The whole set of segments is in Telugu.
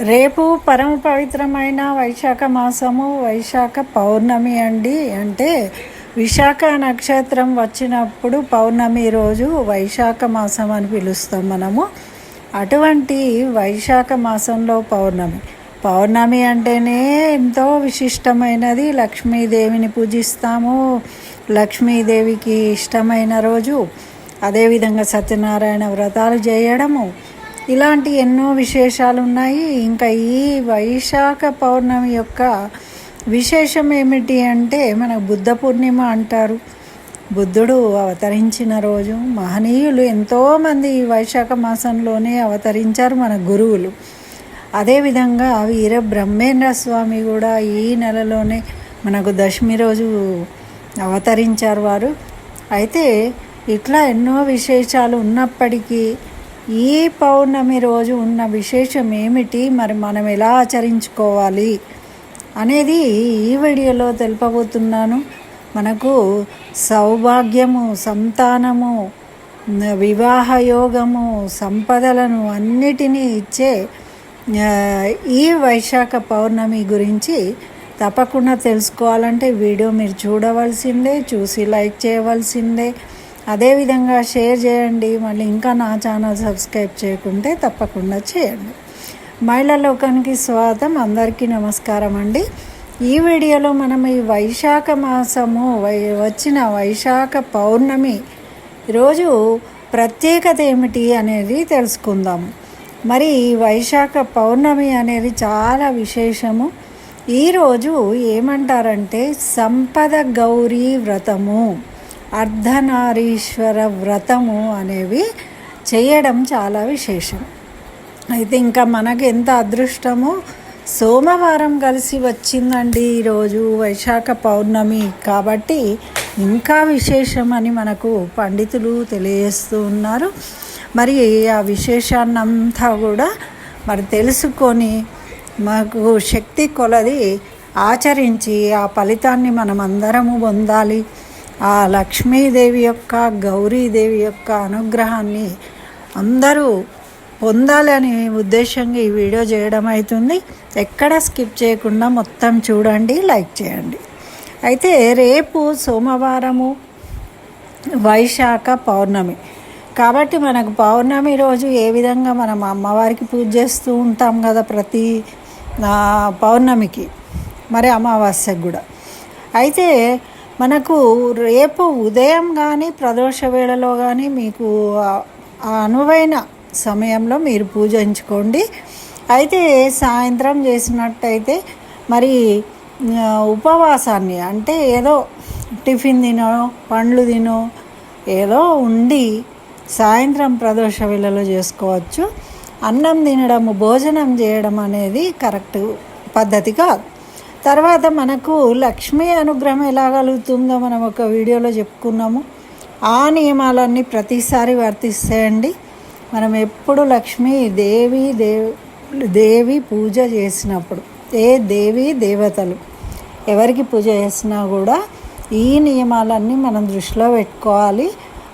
రేపు పరమ పవిత్రమైన వైశాఖ మాసము వైశాఖ పౌర్ణమి అండి. అంటే విశాఖ నక్షత్రం వచ్చినప్పుడు పౌర్ణమి రోజు వైశాఖ మాసం అని పిలుస్తాం మనము. అటువంటి వైశాఖ మాసంలో పౌర్ణమి. పౌర్ణమి అంటేనే ఎంతో విశిష్టమైనది. లక్ష్మీదేవిని పూజిస్తాము. లక్ష్మీదేవికి ఇష్టమైన రోజు. అదేవిధంగా సత్యనారాయణ వ్రతాలు చేయడము. ఇలాంటి ఎన్నో విశేషాలు ఉన్నాయి ఇంకా ఈ వైశాఖ పౌర్ణమి యొక్క విశేషం ఏమిటి అంటే మన బుద్ధ పూర్ణిమ అంటారు. బుద్ధుడు అవతరించిన రోజు మహనీయులు ఎంతోమంది ఈ వైశాఖ మాసంలోనే అవతరించారు మన గురువులు. అదేవిధంగా వీర బ్రహ్మేంద్ర స్వామి కూడా ఈ నెలలోనే మనకు దశమి రోజు అవతరించారు వారు. అయితే ఇట్లా ఎన్నో విశేషాలు ఉన్నప్పటికీ ఈ పౌర్ణమి రోజు ఉన్న విశేషం ఏమిటి? మరి మనం ఎలా ఆచరించుకోవాలి? అనేది ఈ వీడియోలో తెలుపబోతున్నాను. మనకు సౌభాగ్యము సంతానము వివాహ యోగము సంపదలను అన్నిటినీ ఇచ్చే ఈ వైశాఖ పౌర్ణమి గురించి తప్పకుండా తెలుసుకోవాలంటే వీడియో మీరు చూడవలసిందే చూసి లైక్ చేయవలసిందే. అదేవిధంగా షేర్ చేయండి. మళ్ళీ ఇంకా నా ఛానల్ సబ్స్క్రైబ్ చేయకుంటే తప్పకుండా చేయండి. మహిళా లోకానికి స్వాగతం. అందరికీ నమస్కారం అండి. ఈ వీడియోలో మనం ఈ వైశాఖ మాసము వై వచ్చిన వైశాఖ పౌర్ణమి రోజు ప్రత్యేకత ఏమిటి అనేది తెలుసుకుందాము మరి ఈ వైశాఖ పౌర్ణమి అనేది చాలా విశేషము. ఈరోజు ఏమంటారంటే సంపద గౌరీ వ్రతము. అర్ధనారీశ్వర వ్రతము అనేవి చేయడం చాలా విశేషం. అయితే ఇంకా మనకు ఎంత అదృష్టమో సోమవారం కలిసి వచ్చిందండి ఈరోజు వైశాఖ పౌర్ణమి కాబట్టి ఇంకా విశేషమని మనకు పండితులు తెలియజేస్తూ ఉన్నారు. మరి ఆ విశేషాన్నంతా కూడా మరి తెలుసుకొని మాకు శక్తి కొలది ఆచరించి ఆ ఫలితాన్ని మనం అందరము పొందాలి. ఆ లక్ష్మీదేవి యొక్క గౌరీదేవి యొక్క అనుగ్రహాన్ని అందరూ పొందాలని ఉద్దేశంగా ఈ వీడియో చేయడం అవుతుంది. ఎక్కడ స్కిప్ చేయకుండా మొత్తం చూడండి లైక్ చేయండి. అయితే రేపు సోమవారము వైశాఖ పౌర్ణమి. కాబట్టి మనకు పౌర్ణమి రోజు ఏ విధంగా మనం అమ్మవారికి పూజ చేస్తూ ఉంటాం కదా ప్రతి పౌర్ణమికి. మరి అమావాస్యకు కూడా. అయితే మనకు రేపు ఉదయం కానీ ప్రదోష వేళలో కానీ మీకు అనువైన సమయంలో మీరు పూజించుకోండి అయితే సాయంత్రం చేసినట్టయితే మరి ఉపవాసాన్ని అంటే ఏదో టిఫిన్ తినో పండ్లు తినో ఏదో ఉండి సాయంత్రం ప్రదోష వేళలో చేసుకోవచ్చు. అన్నం తినడం భోజనం చేయడం అనేది కరెక్ట్ పద్ధతి కాదు. తర్వాత మనకు లక్ష్మీ అనుగ్రహం ఎలా కలుగుతుందో మనం ఒక వీడియోలో చెప్పుకున్నాము. ఆ నియమాలన్నీ ప్రతిసారి వర్తిస్తాయండి. మనం ఎప్పుడు లక్ష్మీ దేవి దేవి దేవి పూజ చేసినప్పుడు ఏ దేవి దేవతలు ఎవరికి పూజ చేసినా కూడా ఈ నియమాలన్నీ మనం దృష్టిలో పెట్టుకోవాలి.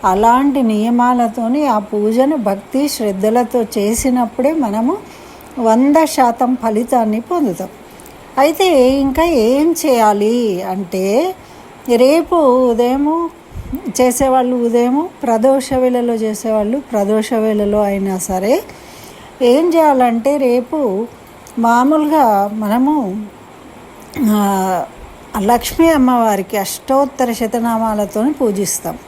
అలాంటి నియమాలతోని ఆ పూజను భక్తి శ్రద్ధలతో చేసినప్పుడే మనము వంద శాతం ఫలితాన్ని పొందుతాం. అయితే ఇంకా ఏం చేయాలి అంటే రేపు ఉదయము చేసేవాళ్ళు ఉదయము ప్రదోష వేళలో చేసేవాళ్ళు ప్రదోష వేళలో అయినా సరే ఏం చేయాలంటే రేపు మామూలుగా మనము లక్ష్మీ అమ్మవారికి అష్టోత్తర శతనామాలతో పూజిస్తాం.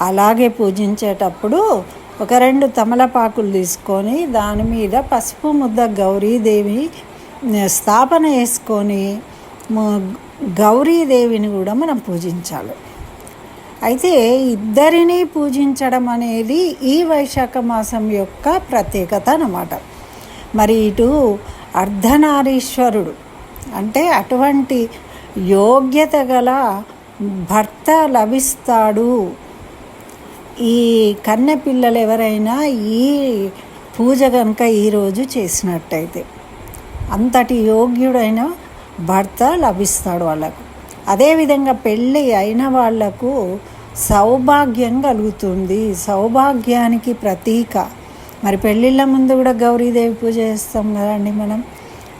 అలాగే పూజించేటప్పుడు ఒక రెండు తమలపాకులు తీసుకొని దాని మీద పసుపు ముద్ద గౌరీదేవి స్థాపన చేసుకొని గౌరీదేవిని కూడా మనం పూజించాలి. అయితే ఇద్దరిని పూజించడం అనేది ఈ వైశాఖ మాసం యొక్క ప్రత్యేకత అన్నమాట. మరి ఇటు అర్ధనారీశ్వరుడు అంటే అటువంటి యోగ్యత గల భర్త లభిస్తాడు. ఈ కన్నె పిల్లలు ఎవరైనా ఈ పూజ కనుక ఈరోజు చేసినట్టయితే అంతటి యోగ్యుడైన భర్త లభిస్తాడు వాళ్ళకు. అదేవిధంగా పెళ్ళి అయిన వాళ్ళకు సౌభాగ్యం కలుగుతుంది. సౌభాగ్యానికి ప్రతీక. మరి పెళ్ళిళ్ళ ముందు కూడా గౌరీదేవి పూజ చేస్తాం కదండి మనం?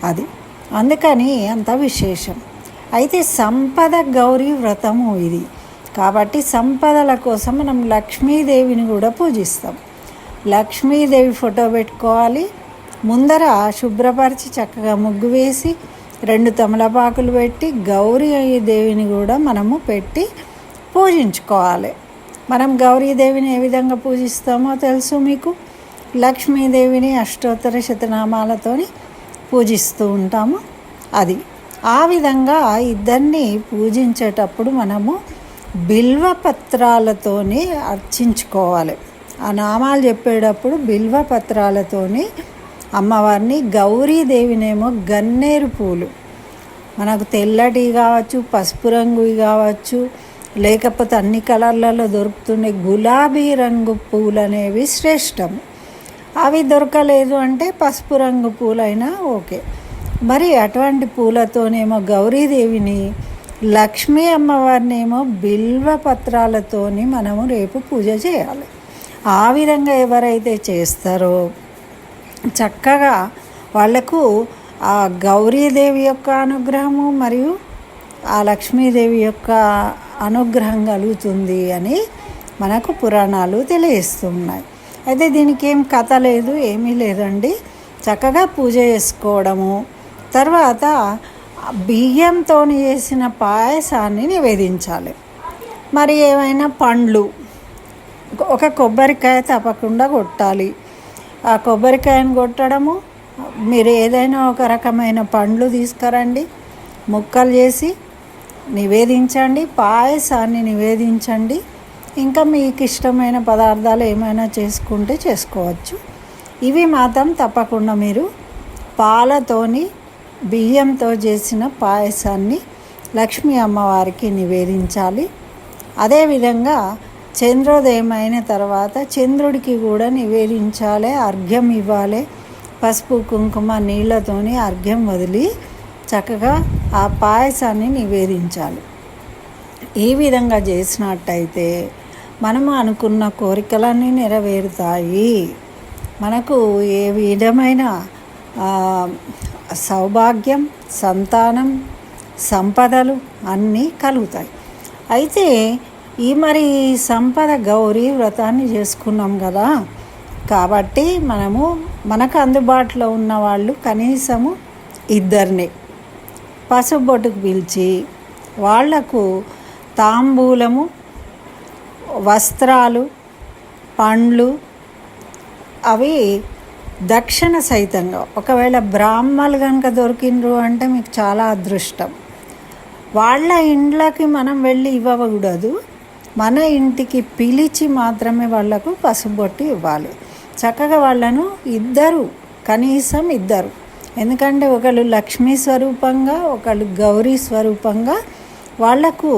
అది. అందుకని అంత విశేషం. అయితే సంపద గౌరీ వ్రతము ఇది. కాబట్టి సంపదల కోసం మనం లక్ష్మీదేవిని కూడా పూజిస్తాం. లక్ష్మీదేవి ఫోటో పెట్టుకోవాలి. ముందర శుభ్రపరిచి చక్కగా ముగ్గు వేసి రెండు తమలపాకులు పెట్టి గౌరీ దేవిని కూడా మనము పెట్టి పూజించుకోవాలి. మనం గౌరీదేవిని ఏ విధంగా పూజిస్తామో తెలుసు మీకు? లక్ష్మీదేవిని అష్టోత్తర శతనామాలతోని పూజిస్తూ ఉంటాము. అది ఆ విధంగా ఇద్దరిని పూజించేటప్పుడు మనము బిల్వపత్రాలతోనే అర్చించుకోవాలి. ఆ నామాలు చెప్పేటప్పుడు బిల్వ పత్రాలతోని అమ్మవారిని గౌరీదేవినేమో గన్నేరు పూలు. మనకు తెల్లటివి కావచ్చు పసుపు రంగువి కావచ్చు లేకపోతే అన్ని కలర్లలో దొరుకుతుండే గులాబీ రంగు పూలు అనేవి శ్రేష్టం. అవి దొరకలేదు అంటే పసుపు రంగు పూలైనా ఓకే. మరి అటువంటి పూలతోనేమో గౌరీదేవిని లక్ష్మీ అమ్మవారినేమో బిల్వ పత్రాలతోని మనము రేపు పూజ చేయాలి. ఆ విధంగా ఎవరైతే చేస్తారో చక్కగా వాళ్ళకు ఆ గౌరీదేవి యొక్క అనుగ్రహము మరియు ఆ లక్ష్మీదేవి యొక్క అనుగ్రహం కలుగుతుంది అని మనకు పురాణాలు తెలియజేస్తున్నాయి. అయితే దీనికి ఏం కథ లేదు ఏమీ లేదండి. చక్కగా పూజ చేసుకోవడము తర్వాత బియ్యంతో చేసిన పాయసాన్ని నివేదించాలి. మరి ఏమైనా పండ్లు ఒక కొబ్బరికాయ తప్పకుండా కొట్టాలి. ఆ కొబ్బరికాయను కొట్టడము మీరు ఏదైనా ఒక రకమైన పండ్లు తీసుకురండి ముక్కలు చేసి నివేదించండి పాయసాన్ని నివేదించండి. ఇంకా మీకు ఇష్టమైన పదార్థాలు ఏమైనా చేసుకుంటే చేసుకోవచ్చు. ఇవి మాత్రం తప్పకుండా మీరు పాలతోని బియ్యంతో చేసిన పాయసాన్ని లక్ష్మీ అమ్మవారికి నివేదించాలి. అదేవిధంగా చంద్రోదయం అయిన తర్వాత చంద్రుడికి కూడా నివేదించాలి అర్ఘ్యం ఇవ్వాలి. పసుపు కుంకుమ నీళ్ళతోని అర్ఘ్యం వదిలి చక్కగా ఆ పాయసాన్ని నివేదించాలి. ఈ విధంగా చేసినట్టయితే మనము అనుకున్న కోరికలన్నీ నెరవేరుతాయి. మనకు ఏ విధమైన సౌభాగ్యం సంతానం సంపదలు అన్నీ కలుగుతాయి. అయితే ఈ మరి సంపద గౌరీ వ్రతాన్ని చేసుకున్నాం కదా. కాబట్టి మనము మనకు అందుబాటులో ఉన్న వాళ్ళు కనీసము ఇద్దరిని. పసుబొట్టుకు పిలిచి వాళ్ళకు తాంబూలము వస్త్రాలు పండ్లు అవి దక్షిణ సహితంగా ఒకవేళ బ్రాహ్మలు కనుక దొరికిండ్రు అంటే మీకు చాలా అదృష్టం. వాళ్ళ ఇండ్లకి మనం వెళ్ళి ఇవ్వకూడదు. మన ఇంటికి పిలిచి మాత్రమే వాళ్ళకు పసుబొట్టి ఇవ్వాలి. చక్కగా వాళ్ళను ఇద్దరు కనీసం ఇద్దరు. ఎందుకంటే ఒకళ్ళు లక్ష్మీ స్వరూపంగా ఒకళ్ళు గౌరీ స్వరూపంగా. వాళ్ళకు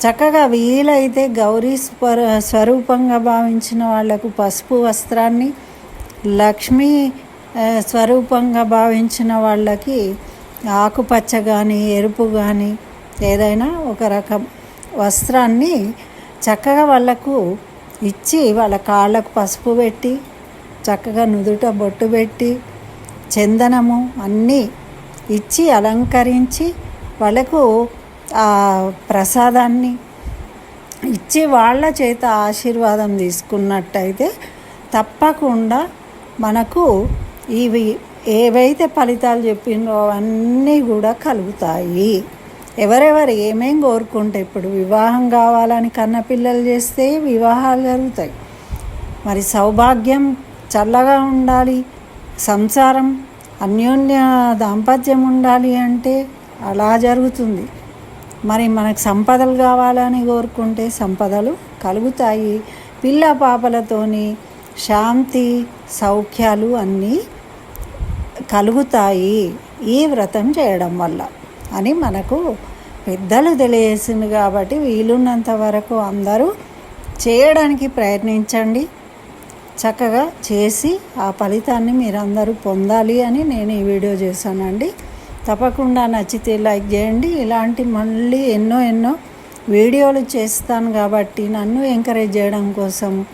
చక్కగా వీలైతే గౌరీ స్వర స్వరూపంగా భావించిన వాళ్ళకు పసుపు వస్త్రాన్ని లక్ష్మీ స్వరూపంగా భావించిన వాళ్ళకి ఆకుపచ్చ కానీ ఎరుపు కానీ ఏదైనా ఒక రకం వస్త్రాన్ని చక్కగా వాళ్ళకు ఇచ్చి వాళ్ళ కాళ్ళకు పసుపు పెట్టి చక్కగా నుదుట బొట్టు పెట్టి చందనము అన్నీ ఇచ్చి అలంకరించి వాళ్ళకు ఆ ప్రసాదాన్ని ఇచ్చి వాళ్ళ చేత ఆశీర్వాదం తీసుకున్నట్టయితే తప్పకుండా మనకు ఇవి ఏవైతే ఫలితాలు చెప్పిందో అవన్నీ కూడా కలుగుతాయి. ఎవరెవరు ఏమేం కోరుకుంటే ఇప్పుడు వివాహం కావాలని కన్నపిల్లలు చేస్తే వివాహాలు జరుగుతాయి. మరి సౌభాగ్యం చల్లగా ఉండాలి సంసారం అన్యోన్య దాంపత్యం ఉండాలి అంటే అలా జరుగుతుంది. మరి మనకు సంపదలు కావాలని కోరుకుంటే సంపదలు కలుగుతాయి. పిల్ల పాపలతోని శాంతి సౌఖ్యాలు అన్నీ కలుగుతాయి ఈ వ్రతం చేయడం వల్ల. అని మనకు పెద్దలు తెలియజేసింది కాబట్టి వీలున్నంత వరకు అందరూ చేయడానికి ప్రయత్నించండి. చక్కగా చేసి ఆ ఫలితాన్ని మీరందరూ పొందాలి అని నేను ఈ వీడియో చేశానండి. తప్పకుండా నచ్చితే లైక్ చేయండి. ఇలాంటి మళ్ళీ ఎన్నో ఎన్నో వీడియోలు చేస్తాను కాబట్టి నన్ను ఎంకరేజ్ చేయడం కోసం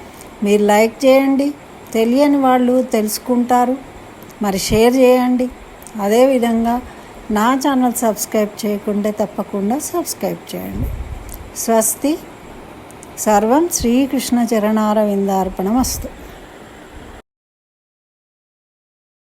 మీరు లైక్ చేయండి. తెలియని వాళ్ళు తెలుసుకుంటారు. మరి షేర్ చేయండి. అదేవిధంగా నా ఛానల్ సబ్స్క్రైబ్ చేయకుంటే తప్పకుండా సబ్స్క్రైబ్ చేయండి. స్వస్తి. సర్వం శ్రీకృష్ణ చరణారవిందార్పణమస్తు.